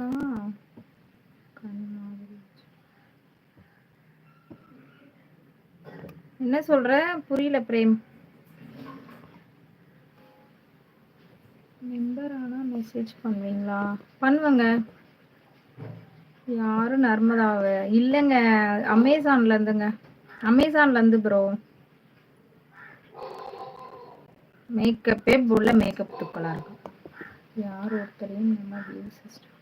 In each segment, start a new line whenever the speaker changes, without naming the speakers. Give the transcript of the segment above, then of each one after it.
இருக்கா? கண் மாதிரி என்ன சொல்ற? புரியல பிரேம். மெம்பர் ஆனா மெசேஜ் பண்ணுவீங்களா? பண்ணுவேங்க. யாரும் நர்மதாவ இல்லைங்க. அமேசான்ல இருந்துங்க. அமேசான்ல இருந்து ப்ரோ மேக்கப்பே புள்ள மேக்கப் துக்கலா இருக்கும். யார் ஒருத்தரையும் நம்ம view system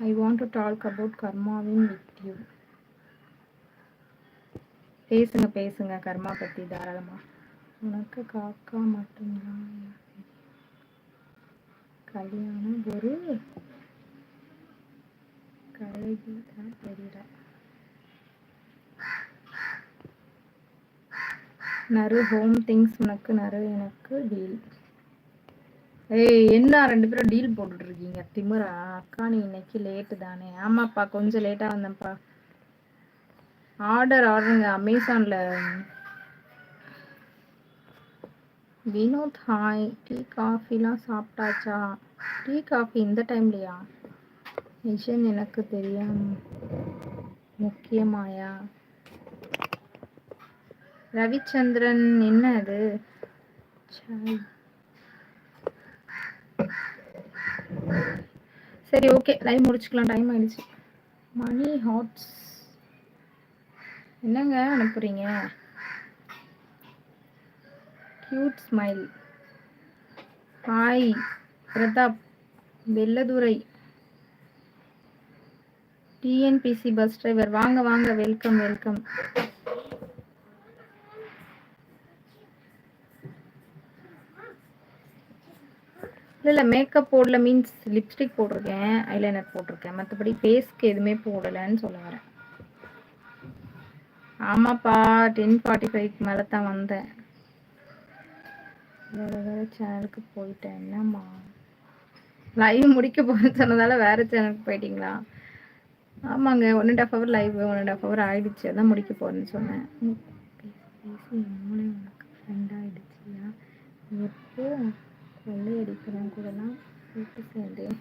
I want to talk about கர்மாவின் with you பேசுங்க பேசுங்க கர்மா பத்தி தாராளமா. உனக்கு காக்கா மட்டும்தான். கல்யாணம் ஒரு கலைகி தான் தெரியுறா. நறு ஹோம் திங்ஸ் உனக்கு நறு எனக்கு டீல் ஏய் என்ன ரெண்டு பேரும் டீல் போட்டுட்டு இருக்கீங்க திமிரா அக்கா நீ இன்னைக்கு லேட்டு தானே. ஆமாப்பா கொஞ்சம் லேட்டா வந்தேன்ப்பா. ஆர்டர் ஆர்டருங்க அமேசான்ல வினோத் ஹாய் டீ காஃபிலாம் சாப்பிட்டாச்சா? டீ காஃபி இந்த டைம்லையா விஷன் எனக்கு தெரியும். முக்கியமாயா? ரவிச்சந்திரன் என்ன அது சாய் சரி ஓகே லைவ் முடிச்சுக்கலாம். டைம் ஆயிடுச்சு. மணி ஹாட்ஸ் என்னங்க அனுப்புறீங்க cute smile hi Pratap. Vellathurai. TNPC bus driver வாங்க வாங்க. வெல்கம் வெல்கம் இல்லை இல்லை மேக்கப் போடல மீன்ஸ் லிப்ஸ்டிக் போட்டிருக்கேன் ஐலைனர் போட்டிருக்கேன். மற்றபடி ஃபேஸ்க்கு எதுவுமே போடலைன்னு சொல்ல வரேன். ஆமாப்பா டென் ஃபார்ட்டி ஃபைவ்க்கு மேலே தான் வந்தேன். வேறு வேறு சேனலுக்கு போயிட்டேன். என்னம்மா? லைவ் முடிக்க போகிறேன்னு சொன்னதால வேறு சேனலுக்கு போயிட்டீங்களா? ஆமாங்க one and half hour live one and half hour ஆகிடுச்சு அதான் முடிக்க போகிறேன்னு சொன்னேன். பேசி மூளை உனக்கு ஃப்ரெண்ட் ஆகிடுச்சியா எப்போ கொள்ளையடிக்கிறேன் கூடலாம். கூட்டு சேர்ந்தேன்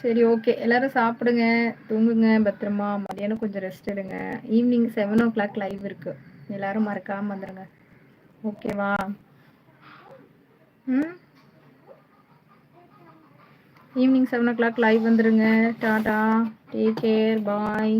சரி ஓகே எல்லாரும் சாப்பிடுங்க தூங்குங்க பத்திரமா. மதியானம் கொஞ்சம் ரெஸ்ட் எடுங்க. Evening seven o'clock live இருக்கு. எல்லாரும் மறக்காம வந்துடுங்க ஓகேவா ம்? Evening seven o'clock live வந்துடுங்க டாடா டேக் கேர் பாய்